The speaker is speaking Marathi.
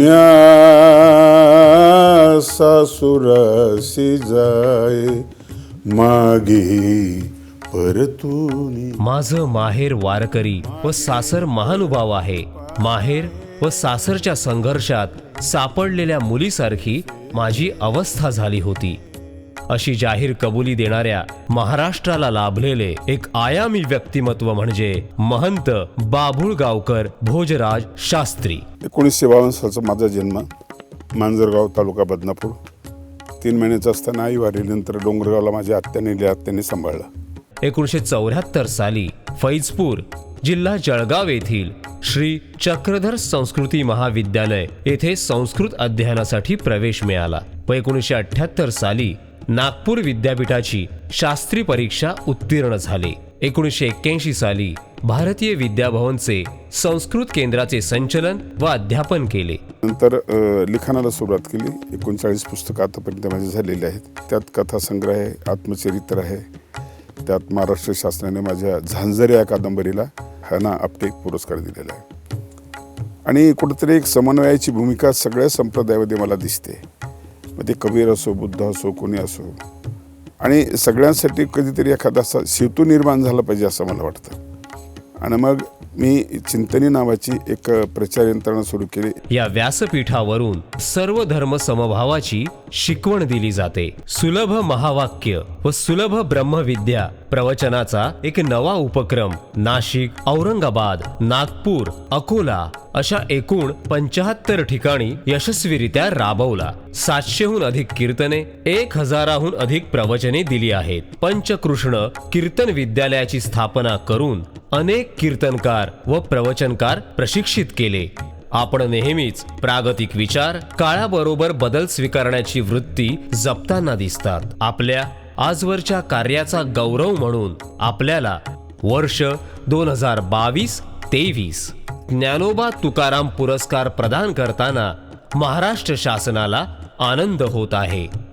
या सासुरासी जाय मागे परतुनी माझं माहेर वारकरी व सासर महानुभाव आहे. माहेर व सासरच्या संघर्षात सापडलेल्या मुलीसारखी माझी अवस्था झाली होती. अशी जाहीर कबुली देणाऱ्या महाराष्ट्राला लाभलेले एक आयामी व्यक्तिमत्व म्हणजे महंत बाभुळगावकर भोजराज शास्त्री. एकोणीसशे बावन्न सालचा माझा जन्म मांजरगाव तालुका बदनापूर. तीन महिन्याचा असताना आई वारीनंतर डोंगरगावला माझ्या आत्याने आत्याने सांभाळलं. एकोणीसशे चौऱ्याहत्तर साली फैजपूर जिल्हा जळगाव येथील श्री चक्रधर संस्कृती महाविद्यालय येथे संस्कृत अध्ययनासाठी प्रवेश मिळाला व एकोणीसशे अठ्याहत्तर साली नागपूर विद्यापीठाची शास्त्री परीक्षा उत्तीर्ण झाले. एकोणीसशे एक्क्याऐंशी साली भारतीय विद्याभवनचे संस्कृत केंद्राचे संचलन व अध्यापन केले. नंतर लिखाणाला सुरुवात केली. एकोणचाळीस पुस्तकं आतापर्यंत माझे झालेले आहेत. त्यात कथासंग्रह आहे आत्मचरित्र आहे. त्यात महाराष्ट्र शासनाने माझ्या झांझर या कादंबरीला हना आपटे पुरस्कार दिलेला आहे. आणि कुठेतरी एक समन्वयाची भूमिका सगळ्या संप्रदायामध्ये मला दिसते. मग ते कबीर असो बुद्ध असो कोणी असो. आणि सगळ्यांसाठी कधीतरी एखादा असा सेतू निर्माण झाला पाहिजे असं मला वाटतं. आणि मग मी चिंतनी नावाची एक प्रचार यंत्रणा सुरू केली. या व्यासपीठावरून सर्व धर्म समभावाची शिकवण दिली जाते. सुलभ महावाक्य व सुलभ ब्रह्मविद्या प्रवचनाचा एक नवा उपक्रम नाशिक औरंगाबाद नागपूर अकोला अशा एकूण पंचाहत्तर ठिकाणी यशस्वीरित्या राबवला. सातशेहून अधिक कीर्तने एक हजाराहून अधिक प्रवचने दिली आहेत. पंचकृष्ण कीर्तन विद्यालयाची स्थापना करून अनेक कीर्तनकार व प्रवचनकार प्रशिक्षित केले. आपण नेहमीच प्रागतिक विचार काळाबरोबर बदल स्वीकारण्याची वृत्ती जपताना दिसतात. आपल्या आजवरच्या कार्याचा गौरव म्हणून आपल्याला वर्ष दोन हजार बावीस तेवीस ज्ञानोबा तुकाराम पुरस्कार प्रदान करताना महाराष्ट्र शासनाला आनंद होत आहे.